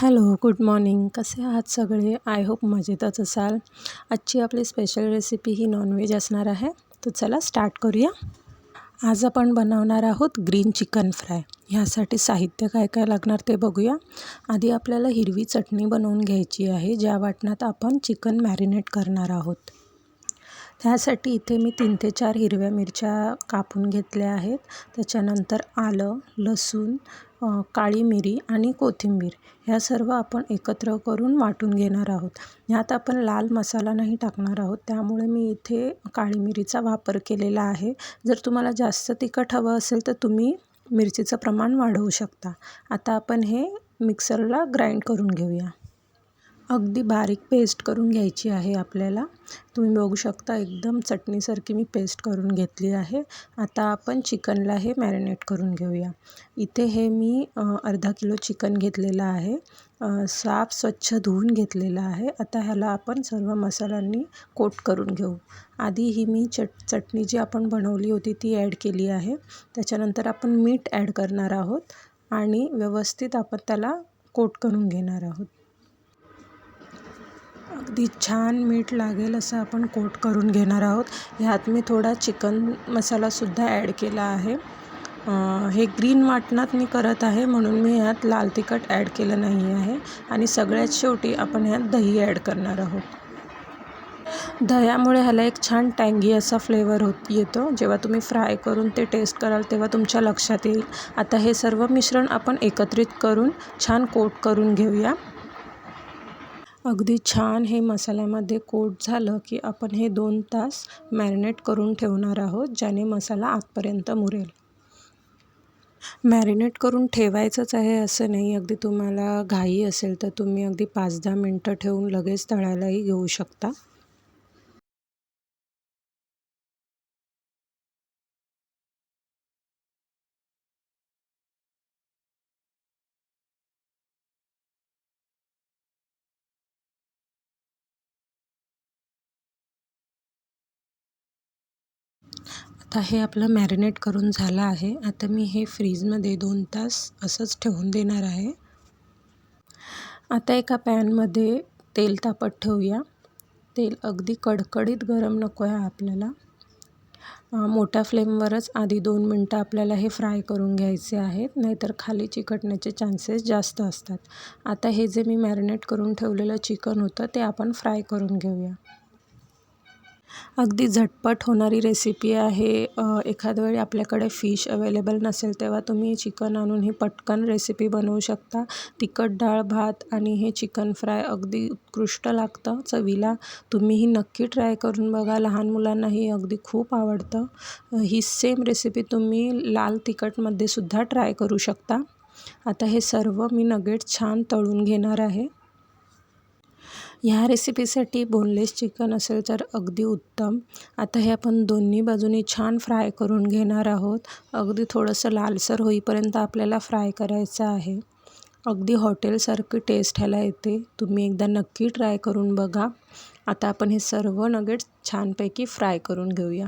Hello good morning. कसे आहात सगळे? आय होप मजेतच असाल. आजची आपली स्पेशल रेसिपी ही नॉनव्हेज असणार आहे. तर चला स्टार्ट करूया. आज आपण बनवणार आहोत ग्रीन चिकन फ्राय ह्यासाठी साहित्य काय काय लागणार ते बघूया. आधी आपल्याला हिरवी चटणी बनवून घ्यायची आहे ज्या वाटणात आपण चिकन मॅरिनेट करणार आहोत. त्यासाठी इथे मी तीन ते चार हिरव्या मिरच्या कापून घेतल्या आहेत. त्याच्यानंतर आलं लसूण काळी मिरी आणि कोथिंबीर. ह्या सर्व आपण एकत्र करून वाटून घेणार आहोत. ह्यात आपण लाल मसाला नाही टाकणार आहोत. त्यामुळे मी इथे काळी मिरीचा वापर केलेला आहे. जर तुम्हाला जास्त तिखट हवं असेल तर तुम्ही मिरचीचं प्रमाण वाढवू शकता. आता आपण हे मिक्सरला ग्राइंड करून घेऊया. अगदी बारीक पेस्ट करून घ्यायची आहे आपल्याला. तुम्ही बघू शकता एकदम चटणीसारखी मी पेस्ट करून घेतली आहे. आता आपण चिकनला हे मॅरिनेट करून घेऊया. इथे हे मी अर्धा किलो चिकन घेतलेलं आहे. साफ स्वच्छ धुवून घेतलेलं आहे. आता ह्याला आपण सर्व मसाल्यांनी कोट करून घेऊ. आधी ही मी चट चटणी जी आपण बनवली होती ती ॲड केली आहे. त्याच्यानंतर आपण मीठ ॲड करणार आहोत आणि व्यवस्थित आपण त्याला कोट करून घेणार आहोत. अगदी छान मीठ लागेल असं आपण कोट करून घेणार आहोत. ह्यात मी थोडा चिकन मसालासुद्धा ॲड केला आहे. हे ग्रीन वाटणात मी करत आहे म्हणून मी ह्यात लाल तिखट ॲड केलं नाही आहे. आणि सगळ्यात शेवटी आपण ह्यात दही ॲड करणार आहोत. दह्यामुळे ह्याला एक छान टँगी असा फ्लेवर होत येतो. जेव्हा तुम्ही फ्राय करून ते टेस्ट कराल तेव्हा तुमच्या लक्षात येईल. आता हे सर्व मिश्रण आपण एकत्रित करून छान कोट करून घेऊया. अगदी छान हे मसाल्यामध्ये कोट झालं की आपण हे दोन तास मॅरिनेट करून ठेवणार आहोत ज्याने मसाला आतपर्यंत मुरेल. मॅरिनेट करून ठेवायचंच आहे असं नाही. अगदी तुम्हाला घाई असेल तर तुम्ही अगदी पाच दहा मिनटं ठेवून लगेच तळायलाही घेऊ शकता. आता हे आपलं मॅरिनेट करून झालं आहे. आता मी हे फ्रीजमध्ये दोन तास असंच ठेवून देणार आहे. आता एका पॅनमध्ये तेल तापत ठेवूया. तेल अगदी कडकडीत गरम नको आहे आपल्याला. मोठ्या फ्लेमवरच आधी दोन मिनटं आपल्याला हे फ्राय करून घ्यायचे आहेत. नाहीतर खाली चिकटण्याचे चान्सेस जास्त असतात. आता हे जे मी मॅरिनेट करून ठेवलेलं चिकन होतं ते आपण फ्राय करून घेऊया. अगदी झटपट होणारी रेसिपी आहे. एखाद्या वेळी आपल्याकडे फिश अवेलेबल नसेल तेव्हा तुम्ही चिकन आणून ही पटकन रेसिपी बनवू शकता. तिखट डाळ भात आणि हे चिकन फ्राय अगदी उत्कृष्ट लागतं. चवीला तुम्ही ही नक्की ट्राय करून बघा. लहान मुलांनाही अगदी खूप आवडतं. ही सेम रेसिपी तुम्ही लाल तिखटमध्ये सुद्धा ट्राय करू शकता. आता हे सर्व मी नगेट छान तळून घेणार आहे. ह्या रेसिपीसाठी बोनलेस चिकन असेल तर अगदी उत्तम. आता हे आपण दोन्ही बाजूनी छान फ्राय करून घेणार आहोत. अगदी थोडंसं लालसर होईपर्यंत आपल्याला फ्राय करायचं आहे. अगदी हॉटेलसारखी टेस्ट ह्याला येते. तुम्ही एकदा नक्की ट्राय करून बघा. आता आपण हे सर्व नगेट्स छानपैकी फ्राय करून घेऊया.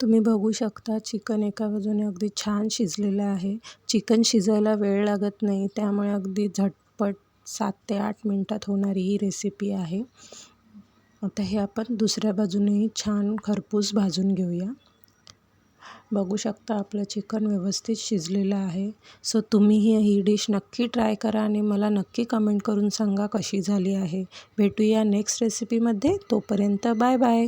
तुम्ही बघू शकता चिकन एका बाजूने अगदी छान शिजलेलं आहे. चिकन शिजायला वेळ लागत नाही त्यामुळे अगदी झटपट सात ते आठ मिनटात होणारी ही रेसिपी आहे. आता हे आपण दुसऱ्या बाजूनेही छान खरपूस भाजून घेऊया. बघू शकता आपलं चिकन व्यवस्थित शिजलेलं आहे. सो तुम्हीही ही डिश नक्की ट्राय करा आणि मला नक्की कमेंट करून सांगा कशी झाली आहे. भेटूया नेक्स्ट रेसिपीमध्ये तोपर्यंत बाय बाय